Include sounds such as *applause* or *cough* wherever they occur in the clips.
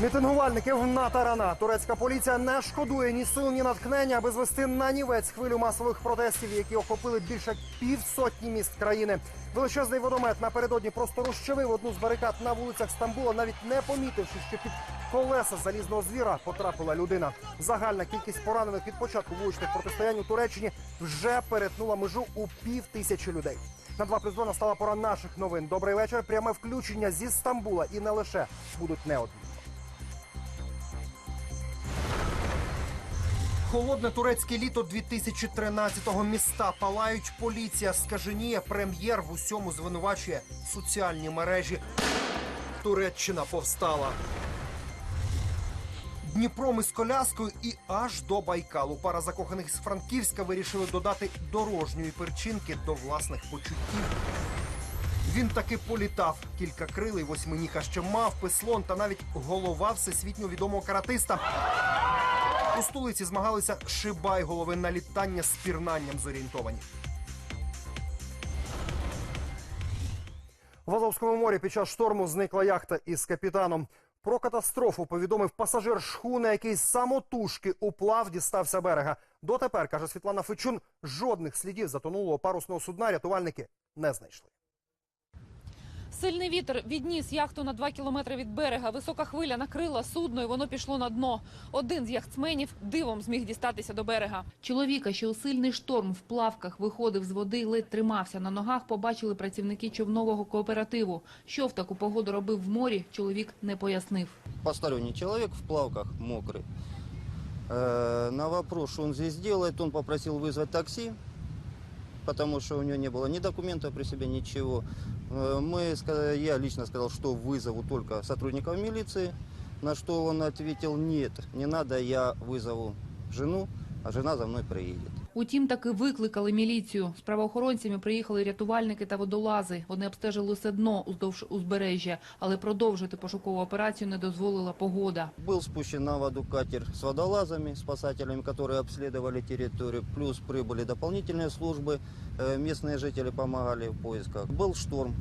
Мітингувальників на тарана. Турецька поліція не шкодує ні сил, ні натхнення, аби звести на нівець хвилю масових протестів, які охопили більше півсотні міст країни. Величезний водомет напередодні просто розчавив одну з барикад на вулицях Стамбула, навіть не помітивши, що під колеса залізного звіра потрапила людина. Загальна кількість поранених від початку вуличних протистоянь у Туреччині вже перетнула межу у пів тисячі людей. На 2 плюс 2 настала пора наших новин. Добрий вечір. Пряме включення зі Стамбула і не лише будуть неодмінно. Холодне турецьке літо 2013-го. Міста палають, поліція скаженіє, прем'єр в усьому звинувачує соціальні мережі. Туреччина повстала. Дніпром із коляскою і аж до Байкалу. Пара закоханих з Франківська вирішили додати дорожньої перчинки до власних почуттів. Він таки політав. Кілька крилий, восьминіг, а ще мавпи, слон та навіть голова всесвітньо відомого каратиста. У столиці змагалися шибай голови на літання з пірнанням зорієнтовані. В Азовському морі під час шторму зникла яхта із капітаном. Про катастрофу повідомив пасажир шхуни, який самотужки уплав дістався берега. Дотепер, каже Світлана Фечун, жодних слідів затонулого парусного судна рятувальники не знайшли. Сильний вітер відніс яхту на два кілометри від берега. Висока хвиля накрила судно, і воно пішло на дно. Один з яхтсменів дивом зміг дістатися до берега. Чоловіка, що у сильний шторм в плавках виходив з води, і ледь тримався на ногах. Побачили працівники човнового кооперативу. Що в таку погоду робив в морі, чоловік не пояснив. посторонний человек в плавках, мокрый. Э, На вопрос, что он здесь делает, он попросил вызвать такси, потому что у него не было ни документов при себе, ничего. Э, Мы, ска- я лично сказал, что вызову только сотрудников милиции, на что он ответил, нет, не надо, я вызову жену, а жена за мной приедет. Утім, таки викликали міліцію. З правоохоронцями приїхали рятувальники та водолази. Вони обстежили все дно уздовж узбережжя, але продовжити пошукову операцію не дозволила погода. Был спущен на воду катер с водолазами, спасателями, которые обследовали территорию. Плюс прибыли дополнительные службы, э, местные жители помогали в поисках. Был шторм,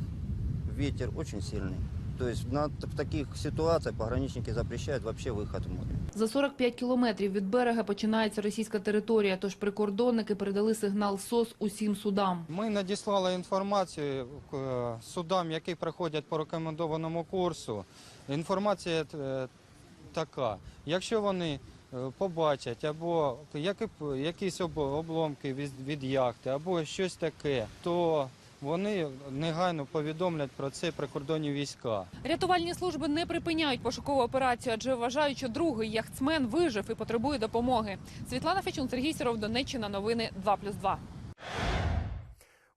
ветер очень сильный. То есть на, в таких ситуациях пограничники запрещают вообще выход в море. За 45 кілометрів від берега починається російська територія, тож прикордонники передали сигнал СОС усім судам. Ми надіслали інформацію е, судам, які проходять по рекомендованому курсу. Інформація е, така: якщо вони е, побачать або які- якісь об- обломки від яхти, або щось таке, то вони негайно повідомлять про це прикордонні війська. Рятувальні служби не припиняють пошукову операцію, адже вважають, що другий яхтсмен вижив і потребує допомоги. Світлана Фечун, Сергій Сіров, Донеччина. Новини 2+,2.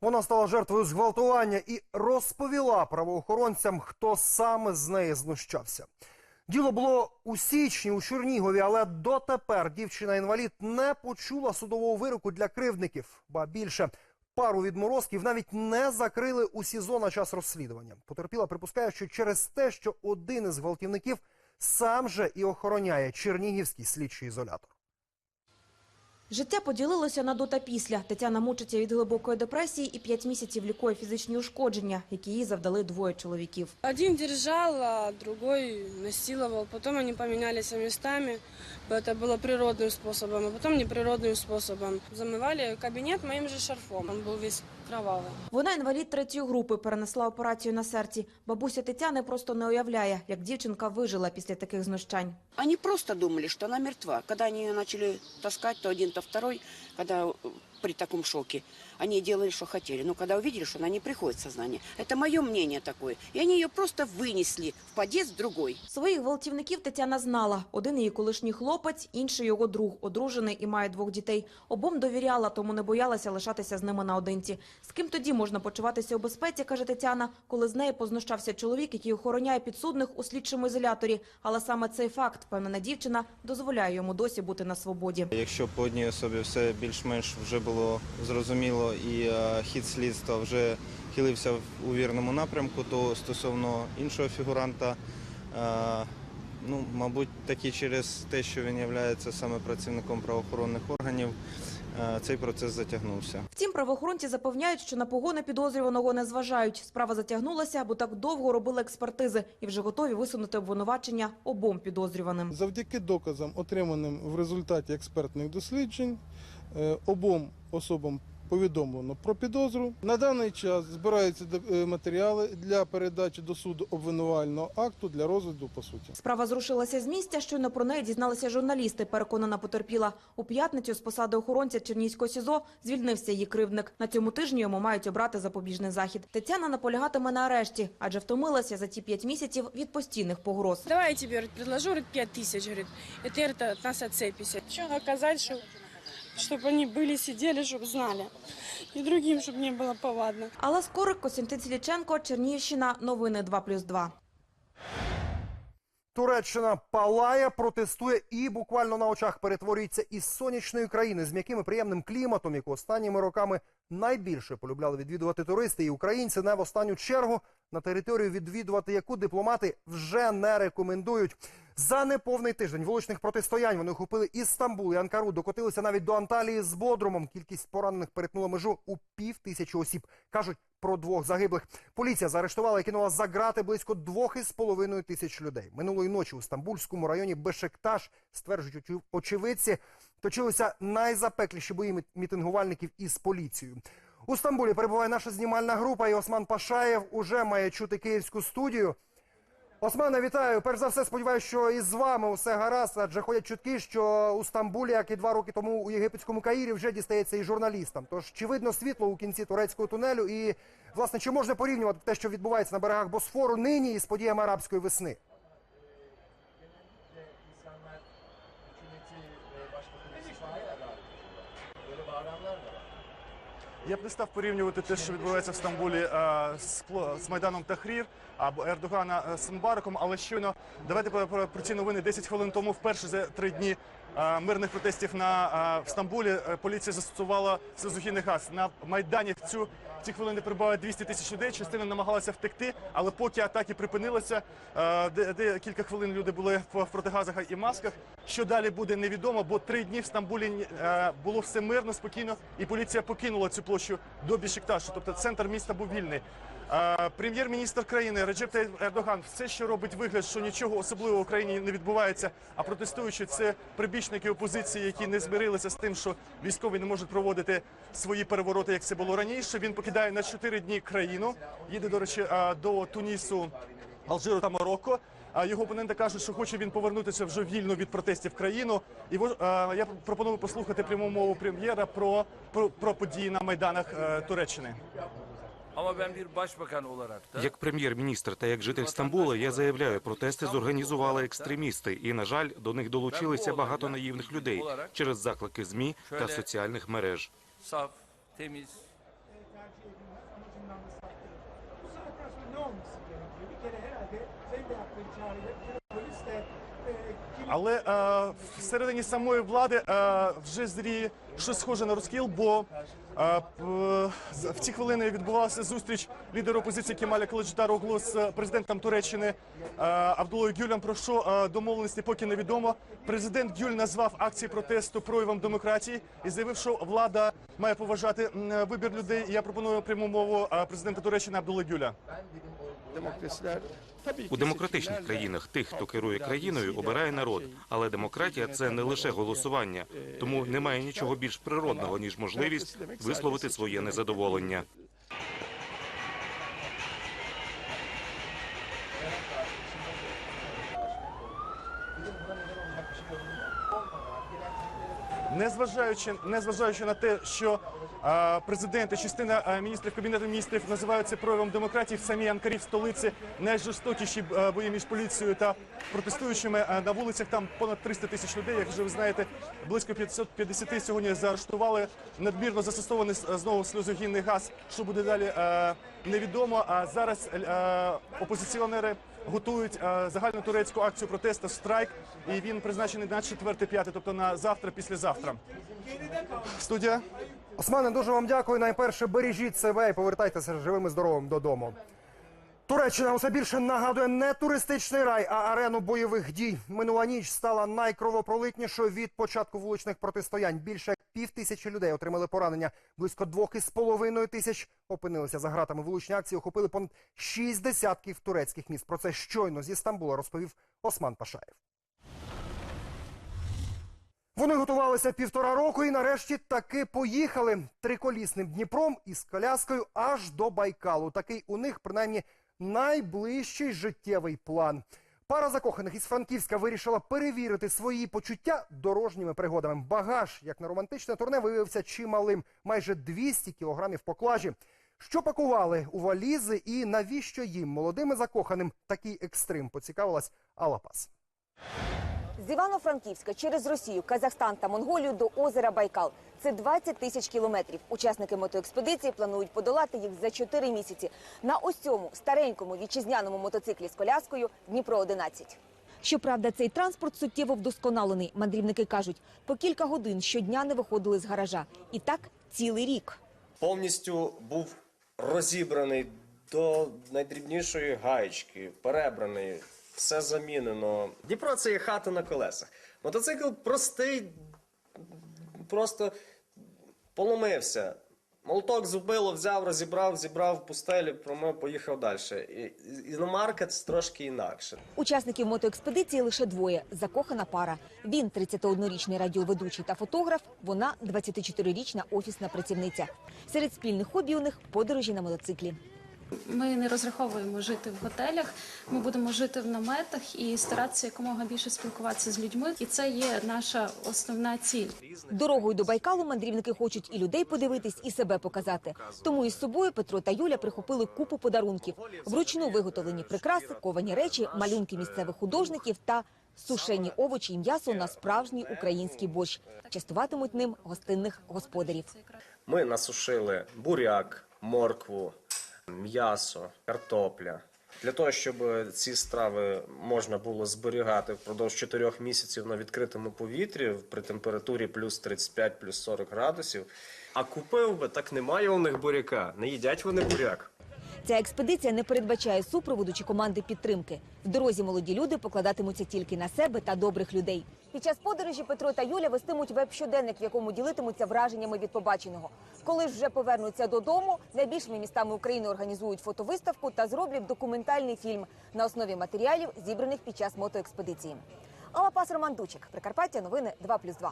Вона стала жертвою зґвалтування і розповіла правоохоронцям, хто саме з неї знущався. Діло було у січні у Чернігові, але дотепер дівчина-інвалід не почула судового вироку для кривдників. Ба більше пару відморозків навіть не закрили у СІЗО на час розслідування. Потерпіла припускає, що через те, що один із гвалтівників сам же і охороняє Чернігівський слідчий ізолятор. Життя поділилося на до та після. Тетяна мучиться від глибокої депресії і п'ять місяців лікує фізичні ушкодження, які їй завдали двоє чоловіків. Один держал, а другой насиловал. Потом они поменялись местами. Это было природным способом, а потом неприродным способом. Замывали кабинет моим же шарфом. Он был весь кровавый. Вона інвалід третьої групи, перенесла операцію на серці. Бабуся Тетяни просто не уявляє, як дівчинка вижила після таких знущань. Вони просто думали, що вона мертва. Коли вони її почали таскати, то один, то второй, когда э, при такому шоке, они делали, что хотели. Но когда увидели, что она не приходит в сознание, это мое мнение такое. И они ее просто вынесли в подъезд другой. Своїх гвалтівників Тетяна знала. Один її колишній хлопець, інший його друг, одружений і має двох дітей. Обом довіряла, тому не боялася лишатися з ними наодинці. З ким тоді можна почуватися у безпеці, каже Тетяна, коли з нею познущався чоловік, який охороняє підсудних у слідчому ізоляторі. Але саме цей факт, впевнена дівчина, дозволяє йому досі бути на свободі. Якщо по одній особі все більш-менш вже було зрозуміло і е, хід слідства вже хилився в- у вірному напрямку, то стосовно іншого фігуранта, е, ну, мабуть, таки через те, що він є саме працівником правоохоронних органів, е, цей процес затягнувся. Втім, правоохоронці запевняють, що на погони підозрюваного не зважають. Справа затягнулася, бо так довго робили експертизи і вже готові висунути обвинувачення обом підозрюваним. Завдяки доказам, отриманим в результаті експертних досліджень, обом особам повідомлено про підозру. На даний час збираються до- е, матеріали для передачі до суду обвинувального акту для розгляду по суті. Справа зрушилася з місця, щойно про неї дізналися журналісти. Переконана потерпіла. У п'ятницю з посади охоронця Чернігського СІЗО звільнився її кривдник. На цьому тижні йому мають обрати запобіжний захід. Тетяна наполягатиме на арешті, адже втомилася за ці п'ять місяців від постійних погроз. Давай я тебе говорит, предложу говорит, 5 тысяч, говорит, и ты говорит, от нас отцепишься. Что наказать, что, чтобы они были, сидели, чтобы знали. И другим, чтобы не было повадно. Алла Скорик, Костянтин Ціліченко, Чернігівщина. Новини 2+,2. Туреччина палає, протестує і буквально на очах перетворюється із сонячної країни з м'яким і приємним кліматом, яку останніми роками найбільше полюбляли відвідувати туристи і українці, не в останню чергу на територію відвідувати яку дипломати вже не рекомендують. За неповний тиждень вуличних протистоянь вони охопили і Стамбул, і Анкару, докотилися навіть до Анталії з Бодрумом. Кількість поранених перетнула межу у пів тисячі осіб. Кажуть про двох загиблих. Поліція заарештувала і кинула за грати близько двох із половиною тисяч людей. Минулої ночі у стамбульському районі Бешекташ, стверджують очевидці, точилися найзапекліші бої мітингувальників із поліцією. У Стамбулі перебуває наша знімальна група, і Осман Пашаєв уже має чути київську студію. Османе, вітаю. Перш за все, сподіваюся, що із вами усе гаразд, адже ходять чутки, що у Стамбулі, як і два роки тому у єгипетському Каїрі, вже дістається і журналістам. Тож чи видно світло у кінці турецького тунелю? І власне чи можна порівнювати те, що відбувається на берегах Босфору нині із подіями арабської весни? Я б не став порівнювати те, що відбувається в Стамбулі е, з, з Майданом Тахрір або Ердогана е, з Мбараком, але щойно давайте про, ці новини. 10 хвилин тому, вперше за три дні мирних протестів на в Стамбулі. е, Поліція застосувала сльозогінний газ. На майдані в цю в ці хвилини прибуває 200 тисяч людей. Частина намагалася втекти, але поки атаки припинилися, е, де, кілька хвилин люди були в, в протигазах і масках. Що далі буде невідомо, бо три дні в Стамбулі е, було все мирно, спокійно, і поліція покинула цю площу до Бішикташу, тобто центр міста був вільний. Прем'єр-міністр країни Реджеп Ердоган все, що робить вигляд, що нічого особливого в Україні не відбувається, а протестуючи це прибічники опозиції, які не змирилися з тим, що військові не можуть проводити свої перевороти, як це було раніше. Він покидає на 4 дні країну. Їде, до речі, до Тунісу, Алжиру та Марокко. А його опоненти кажуть, що хоче він повернутися вже вільно від протестів в країну. І я пропоную послухати пряму мову прем'єра про, про, про події на майданах е, Туреччини. Як прем'єр-міністр та як житель Стамбула, я заявляю, протести зорганізували екстремісти, і на жаль, до них долучилися багато наївних людей через заклики змі та соціальних мереж. Але е, всередині самої влади е, вже зріє щось схоже на розкіл, бо в ці хвилини відбувалася зустріч лідера опозиції Кемаля Кılıçdaroğlu з президентом Туреччини е, Абдулою Гюлем. Про що е, домовленості поки невідомо. Президент Гюль назвав акції протесту проявом демократії і заявив, що влада має поважати вибір людей. Я пропоную пряму мову е, президента Туреччини Абдули Гюля. У демократичних країнах тих, хто керує країною, обирає народ. Але демократія це не лише голосування, тому немає нічого більш природного ніж можливість висловити своє незадоволення. Незважаючи, незважаючи на те, що президент і частина міністрів кабінету міністрів називають це проявом демократії в самій Анкарі в столиці найжорстокіші бої між поліцією та протестуючими на вулицях. Там понад 300 тисяч людей. Як вже ви знаєте, близько 550 сьогодні заарештували. Надмірно застосований знову сльозогінний газ. Що буде далі, невідомо. А зараз е, опозиціонери готують е, загальну турецьку акцію протесту страйк, і він призначений на 4-5, тобто на завтра, післязавтра. Студія. Османе, дуже вам дякую. Найперше бережіть себе і повертайтеся живим і здоровим додому. Туреччина усе більше нагадує не туристичний рай, а арену бойових дій. Минула ніч стала найкровопролитнішою від початку вуличних протистоянь. Більше як пів тисячі людей отримали поранення. Близько двох із половиною тисяч опинилися за гратами. Вуличні акції охопили понад шість десятків турецьких міст. Про це щойно зі Стамбула розповів Осман Пашаєв. Вони готувалися півтора року і нарешті таки поїхали триколісним Дніпром із коляскою аж до Байкалу. Такий у них принаймні найближчий життєвий план. Пара закоханих із Франківська вирішила перевірити свої почуття дорожніми пригодами. Багаж, як на романтичне турне, виявився чималим майже 200 кілограмів поклажі. Що пакували у валізи і навіщо їм молодим закоханим такий екстрим? Поцікавилась Алла Пас. З Івано-Франківська через Росію, Казахстан та Монголію до озера Байкал. Це 20 тисяч кілометрів. Учасники мотоекспедиції планують подолати їх за 4 місяці на ось цьому старенькому вітчизняному мотоциклі з коляскою Дніпро 11. Щоправда, цей транспорт суттєво вдосконалений. Мандрівники кажуть, по кілька годин щодня не виходили з гаража. І так цілий рік. повністю був розібраний до найдрібнішої гаєчки, перебраний, все замінено. Дніпро це є хата на колесах. Мотоцикл простий, просто поломився. Молоток зубило, взяв, розібрав, зібрав в пустелі, промив, поїхав далі. Іномарка це трошки інакше. Учасників мотоекспедиції лише двоє – закохана пара. Він – 31-річний радіоведучий та фотограф, вона – 24-річна офісна працівниця. Серед спільних хобі у них – подорожі на мотоциклі. Ми не розраховуємо жити в готелях. Ми будемо жити в наметах і старатися якомога більше спілкуватися з людьми. І це є наша основна ціль. Дорогою до Байкалу мандрівники хочуть і людей подивитись, і себе показати. Тому із собою Петро та Юля прихопили купу подарунків. Вручну виготовлені прикраси, ковані речі, малюнки місцевих художників та сушені овочі і м'ясо на справжній український борщ. Частуватимуть ним гостинних господарів. Ми насушили буряк, моркву, м'ясо, картопля. Для того, щоб ці страви можна було зберігати впродовж 4 місяців на відкритому повітрі при температурі плюс 35, плюс 40 градусів. А купив би, так немає у них буряка. Не їдять вони буряк. Ця експедиція не передбачає супроводу чи команди підтримки. В дорозі молоді люди покладатимуться тільки на себе та добрих людей. Під час подорожі Петро та Юля вестимуть веб-щоденник, в якому ділитимуться враженнями від побаченого. Коли ж вже повернуться додому, найбільшими містами України організують фотовиставку та зроблять документальний фільм на основі матеріалів, зібраних під час мотоекспедиції. Алла Пас Роман Дучик, Прикарпаття, новини 2+,2.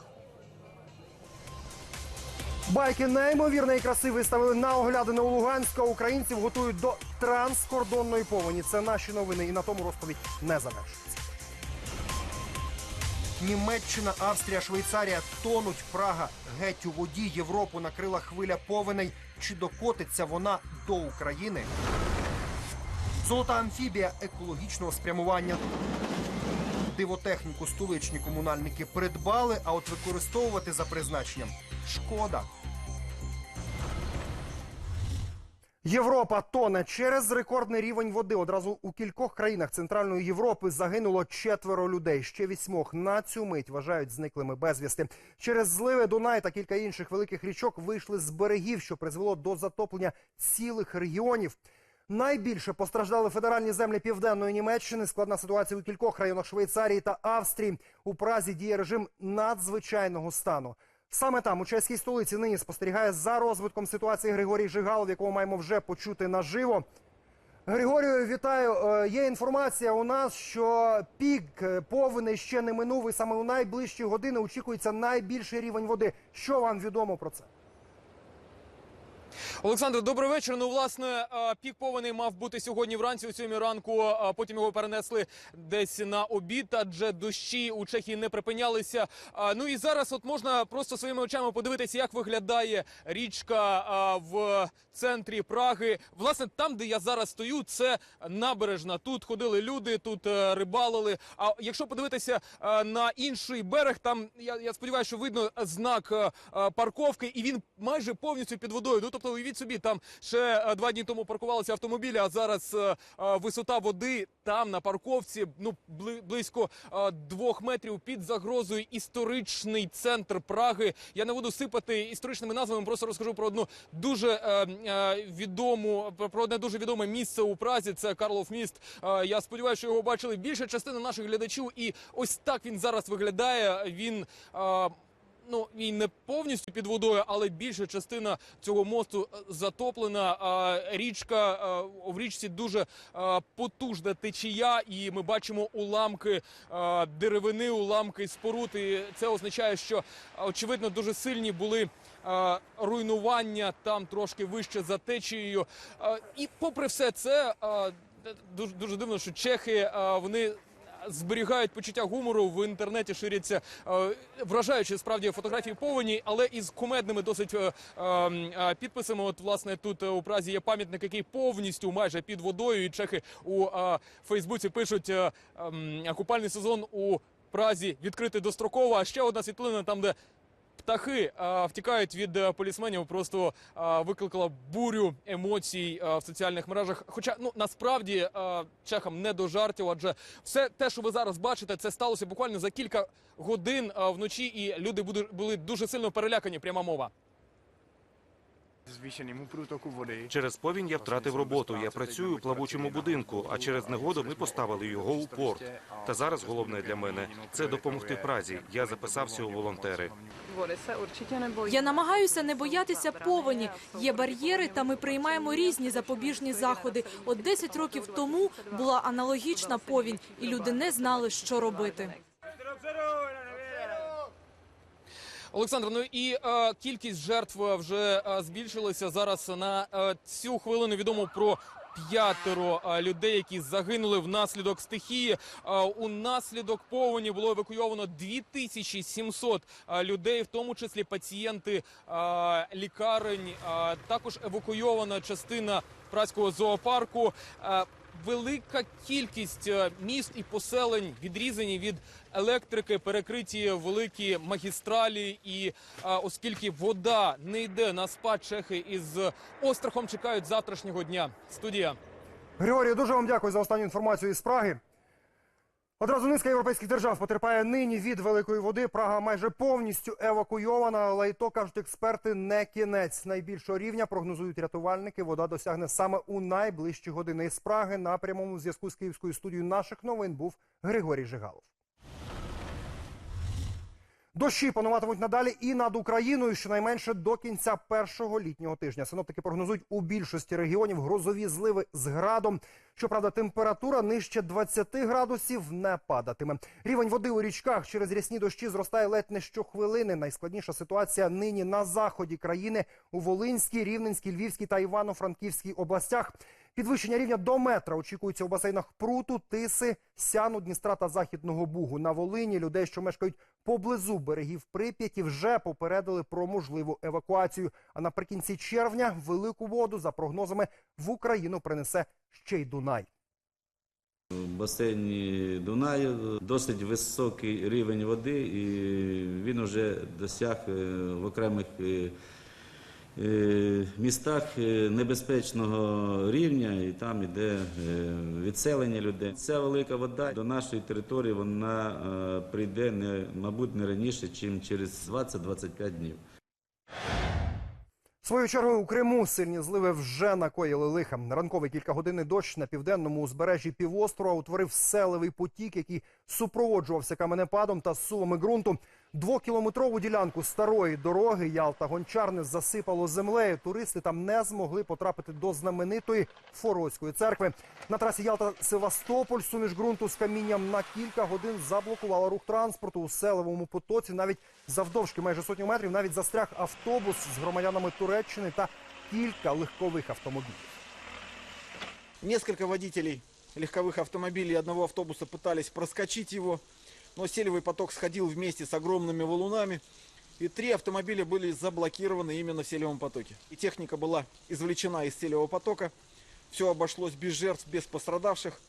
Байки неймовірної краси виставили на оглядини у Луганську. а Українців готують до транскордонної повені. Це наші новини, і на тому розповідь не завершується. Німеччина, Австрія, Швейцарія тонуть Прага. Геть у воді Європу накрила хвиля повеней. Чи докотиться вона до України? Золота амфібія екологічного спрямування. Дивотехніку столичні комунальники придбали, а от використовувати за призначенням шкода. Європа тоне через рекордний рівень води. Одразу у кількох країнах Центральної Європи загинуло четверо людей. Ще вісьмох на цю мить вважають зниклими безвісти. Через зливи Дунай та кілька інших великих річок вийшли з берегів, що призвело до затоплення цілих регіонів. Найбільше постраждали федеральні землі південної Німеччини. Складна ситуація у кількох районах Швейцарії та Австрії. У Празі діє режим надзвичайного стану. Саме там, у чеській столиці, нині спостерігає за розвитком ситуації Григорій Жигалов, якого маємо вже почути наживо. Григорію, вітаю. Е, Є інформація у нас, що пік е, повені ще не минув, і саме у найближчі години очікується найбільший рівень води. Що вам відомо про це? Олександр, добрий вечір. Ну, власне, е, пік повеней мав бути сьогодні вранці, о 7 ранку. Потім його перенесли десь на обід, адже дощі у Чехії не припинялися. Ну і зараз от можна просто своїми очами подивитися, як виглядає річка в центрі Праги. Власне, там, де я зараз стою, це набережна. Тут ходили люди, тут е, рибалили. А якщо подивитися е, на інший берег, там я, я сподіваюся, що видно знак е, е, парковки, і він майже повністю під водою. Ну тобто, уявіть собі, там ще е, два дні тому паркувалися автомобілі, а зараз е, е, висота води там на парковці ну близько двох метрів під загрозою історичний центр Праги. Я не буду сипати історичними назвами, просто розкажу про одну дуже відому про- одне дуже відоме місце у Празі. Це Карлов міст. Я сподіваюся, що його бачили більша частина наших глядачів. І ось так він зараз виглядає. Він ну і не повністю під водою, але більша частина цього мосту е, затоплена. Річка е, в річці дуже е, потужна течія, і ми бачимо уламки деревини, уламки споруд. І це означає, що очевидно дуже сильні були. Руйнування там трошки вище за течією, і попри все це дуже дуже дивно, що чехи вони зберігають почуття гумору в інтернеті. Ширяться е, вражаючі справді фотографії повені, але із кумедними досить е, е, підписами. От власне тут у Празі є пам'ятник, який повністю майже під водою. І чехи у Фейсбуці пишуть купальний сезон у Празі відкритий достроково. А ще одна світлина там, де птахи а, втікають від е, полісменів, просто а, викликала бурю емоцій а, в соціальних мережах. Хоча ну насправді а, чехам не до жартів, адже все те, що ви зараз бачите, це сталося буквально за кілька годин а, вночі, і люди були дуже сильно перелякані. Пряма мова. Звішеному прутоку води. Через повінь я втратив роботу. Я працюю у плавучому будинку, а через негоду ми поставили його у порт. Та зараз головне для мене це допомогти Празі. Я записався у волонтери. Я намагаюся не боятися повені. Є бар'єри, та ми приймаємо різні запобіжні заходи. От 10 років тому була аналогічна повінь, і люди не знали, що робити. Олександр, ну і е, кількість жертв е, вже е, збільшилася зараз на е, цю хвилину. Відомо про п'ятеро е, людей, які загинули внаслідок стихії. Е, у наслідок повені було евакуйовано 2700 е, людей, в тому числі пацієнти лікарень. Також евакуйована частина праського зоопарку. Велика кількість е, міст і поселень відрізані від електрики, перекриті великі магістралі. І е, оскільки вода не йде на спад, чехи із острахом чекають завтрашнього дня. Студія. Григорій, дуже вам дякую за останню інформацію із Праги. Одразу низка європейських держав потерпає нині від великої води. Прага майже повністю евакуйована, але і то кажуть експерти, не кінець. Найбільшого рівня прогнозують рятувальники. Вода досягне саме у найближчі години із Праги. На прямому зв'язку з київською студією наших новин був Григорій Жигалов. Дощі пануватимуть надалі і над Україною щонайменше до кінця першого літнього тижня. Синоптики прогнозують у більшості регіонів грозові зливи з градом. Щоправда, температура нижче 20 градусів не падатиме. Рівень води у річках через рясні дощі зростає ледь не щохвилини. Найскладніша ситуація нині на заході країни у Волинській, Рівненській, Львівській та Івано-Франківській областях. Підвищення рівня до метра очікується у басейнах Пруту, Тиси, Сяну, Дністра та Західного Бугу. На Волині людей, що мешкають поблизу берегів Прип'яті, вже попередили про можливу евакуацію. А наприкінці червня велику воду, за прогнозами, в Україну принесе ще й Дунай. В басейні Дунаю досить високий рівень води, і він вже досяг е, в окремих е, містах е, небезпечного рівня, і там іде е, відселення людей. Ця велика вода до нашої території вона е, прийде не, мабуть, не раніше, ніж через 20-25 днів. Своєю чергою у Криму сильні зливи вже накоїли лиха. Ранковий кількагодинний дощ на південному узбережжі півострова утворив селевий потік, який супроводжувався каменепадом та сувами ґрунту. Двокілометрову ділянку старої дороги Ялта-Гончарне засипало землею. Туристи там не змогли потрапити до знаменитої Форозької церкви. На трасі Ялта-Севастополь суміш ґрунту з камінням на кілька годин заблокувала рух транспорту у селевому потоці. Навіть завдовжки майже сотню метрів навіть застряг автобус з громадянами Туреччини та кілька легкових автомобілів. Несколько водителей легковых автомобилей одного автобуса пытались проскочить его, но селевый поток сходил вместе с огромными валунами, и три автомобиля были заблокированы именно в селевом потоке. И техника была извлечена из селевого потока, все обошлось без жертв, без пострадавших.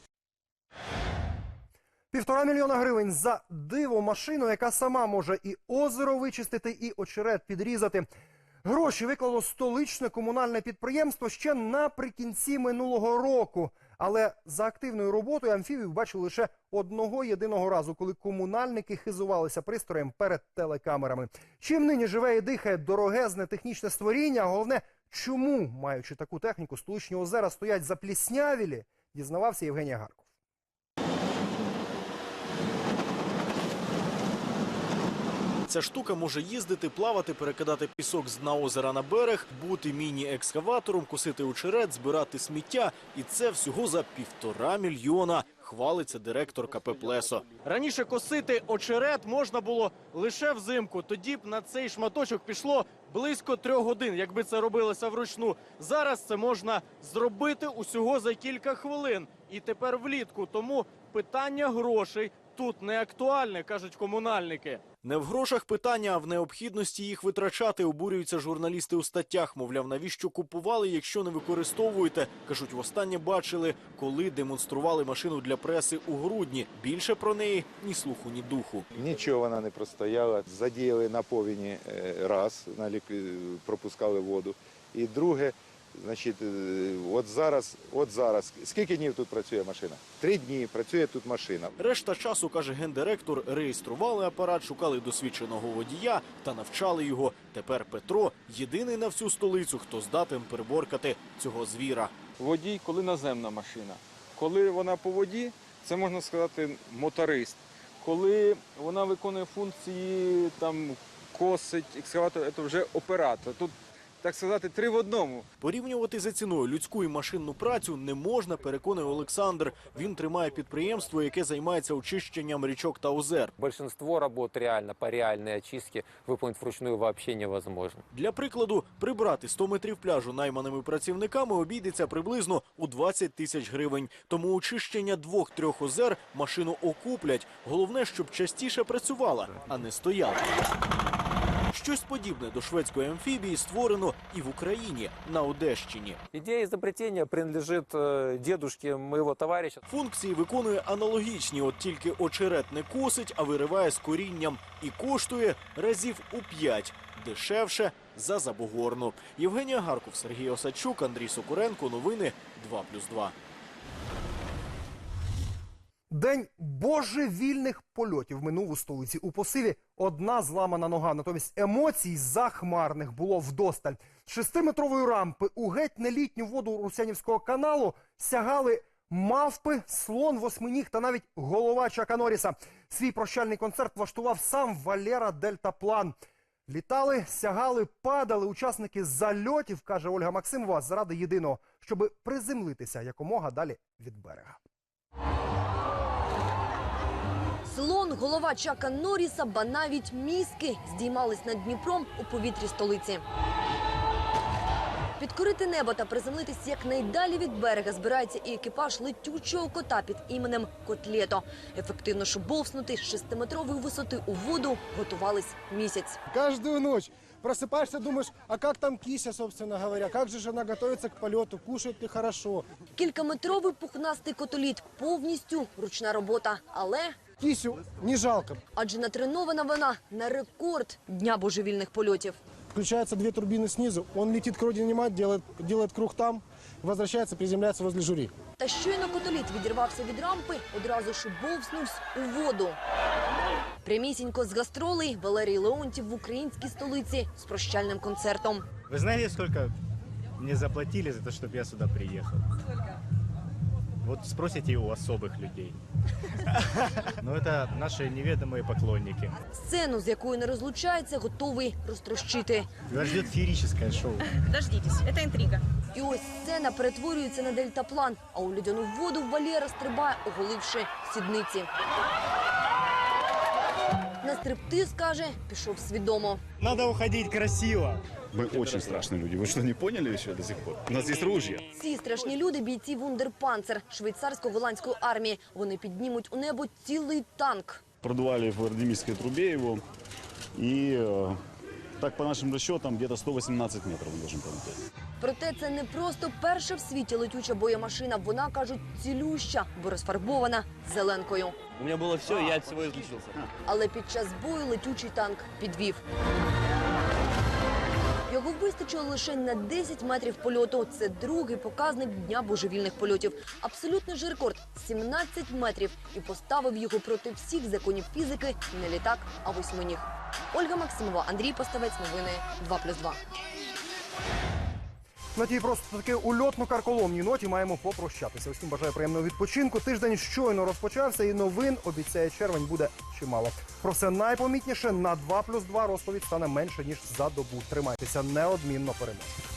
Півтора мільйона гривень за диво машину, яка сама може і озеро вичистити, і очерет підрізати. Гроші виклало столичне комунальне підприємство ще наприкінці минулого року. Але за активною роботою амфібів бачили лише одного єдиного разу, коли комунальники хизувалися пристроєм перед телекамерами. Чим нині живе і дихає дорогезне технічне створіння? а Головне, чому, маючи таку техніку, столичні озера стоять запліснявілі, дізнавався Євгеній Гарков. Ця штука може їздити, плавати, перекидати пісок з дна озера на берег, бути міні-екскаватором, косити очерет, збирати сміття. І це всього за півтора мільйона. Хвалиться директор КП Плесо. Раніше косити очерет можна було лише взимку. Тоді б на цей шматочок пішло близько трьох годин, якби це робилося вручну. Зараз це можна зробити усього за кілька хвилин. І тепер влітку. Тому питання грошей тут не актуальне, кажуть комунальники. Не в грошах питання, а в необхідності їх витрачати. Обурюються журналісти у статтях. Мовляв, навіщо купували, якщо не використовуєте? кажуть, востаннє бачили, коли демонстрували машину для преси у грудні. Більше про неї ні слуху, ні духу. Нічого вона не простояла. Задіяли на повіні е, раз, пропускали воду. І друге, значить, е, от зараз, от зараз, скільки днів тут працює машина? Три дні працює тут машина. Решта часу, каже гендиректор, реєстрували апарат, шукали досвідченого водія та навчали його. Тепер Петро єдиний на всю столицю, хто здатен переборкати цього звіра. Водій, коли наземна машина. Коли вона по воді, це можна сказати моторист. Коли вона виконує функції там косить, екскаватор, це вже оператор. Тут, так сказати, три в одному. Порівнювати за ціною людську і машинну працю не можна, переконує Олександр. Він тримає підприємство, яке займається очищенням річок та озер. Большинство работ реально по реальной очистке выполнить вручную вообще невозможно. Для прикладу, прибрати 100 метрів пляжу найманими працівниками обійдеться приблизно у 20 тисяч гривень. Тому очищення двох-трьох озер машину окуплять. Головне, щоб частіше працювала, а не стояла. Щось подібне до шведської амфібії створено і в Україні на Одещині. Идея изобретения принадлежит э, дедушке моего товарища. Функції виконує аналогічні, от тільки очерет не косить, а вириває з корінням і коштує разів у п'ять дешевше за забугорну. Євгенія Гарков, Сергій Осадчук, Андрій Сокуренко. Новини 2+,2. День божевільних польотів минув у столиці. У посиві одна зламана нога. Натомість емоцій захмарних було вдосталь. Шестиметрової рампи у геть нелітню воду Русянівського каналу сягали мавпи, слон, восьминіг та навіть голова Чака Норріса. Свій прощальний концерт влаштував сам Валера Дельтаплан. Літали, сягали, падали учасники зальотів, каже Ольга Максимова, заради єдиного, щоби приземлитися якомога далі від берега. Слон, голова Чака Норріса, ба навіть мізки здіймались над Дніпром у повітрі столиці. Підкорити небо та приземлитись якнайдалі від берега збирається і екіпаж летючого кота під іменем Котлєто. Ефективно шубовснути з шестиметрової висоти у воду готувались місяць. Каждую ночь просыпаешься, думаешь, а как там кися, собственно говоря, как же она готовится к полету, кушает ли хорошо. Кількаметровий пухнастий котоліт – повністю ручна робота. Але Кисю не жалко. адже натренована вона на рекорд дня божевільних польотів. Включаются две турбины снизу, он летит к родине мать, делает, делает круг там, возвращается, приземляется возле жюри. Та щойно котоліт відірвався від рампи, одразу шибовснувся у воду. Прямісінько з гастролей Валерій Леонтів в українській столиці з прощальним концертом. Вы знаете, сколько мне заплатили за то, чтобы я сюда приехал? Вот спросите у особых людей. *laughs* Но это наши неведомые поклонники. Сцену, з якою не розлучається, готовий розтрощити. Вас ждет феерическое шоу. Дождітесь, це інтрига. І ось сцена перетворюється на дельтаплан, а у льодяну воду Валера стрибає, оголивши сідниці. На стриптиз, каже, пішов свідомо. Надо уходить красиво. Мы очень страшные люди. Вы что, не поняли еще до сих пор? У нас есть ружья. Ці страшні люди – бійці Вундерпанцер швейцарсько-голландської армії. Вони піднімуть у небо цілий танк. Продували в аэродинамической трубе его. И э, так, по нашим расчетам, где-то 118 метров он должен полететь. Проте це не просто перша в світі летюча боємашина. Вона, кажуть, цілюща, бо розфарбована зеленкою. У меня было все, я от всего излечился. Але під час бою летючий танк підвів. Його вистачило лише на 10 метрів польоту. Це другий показник дня божевільних польотів. Абсолютний же рекорд 17 метрів. І поставив його проти всіх законів фізики не літак, а восьминіг. Ольга Максимова, Андрій Поставець. Новини 2+,2. На тій просто таки ульотно-карколомній ноті маємо попрощатися. Усім бажаю приємного відпочинку. Тиждень щойно розпочався, і новин обіцяє червень буде чимало. Про все найпомітніше на 2 плюс 2 розповідь стане менше ніж за добу. Тримайтеся неодмінно переможемо.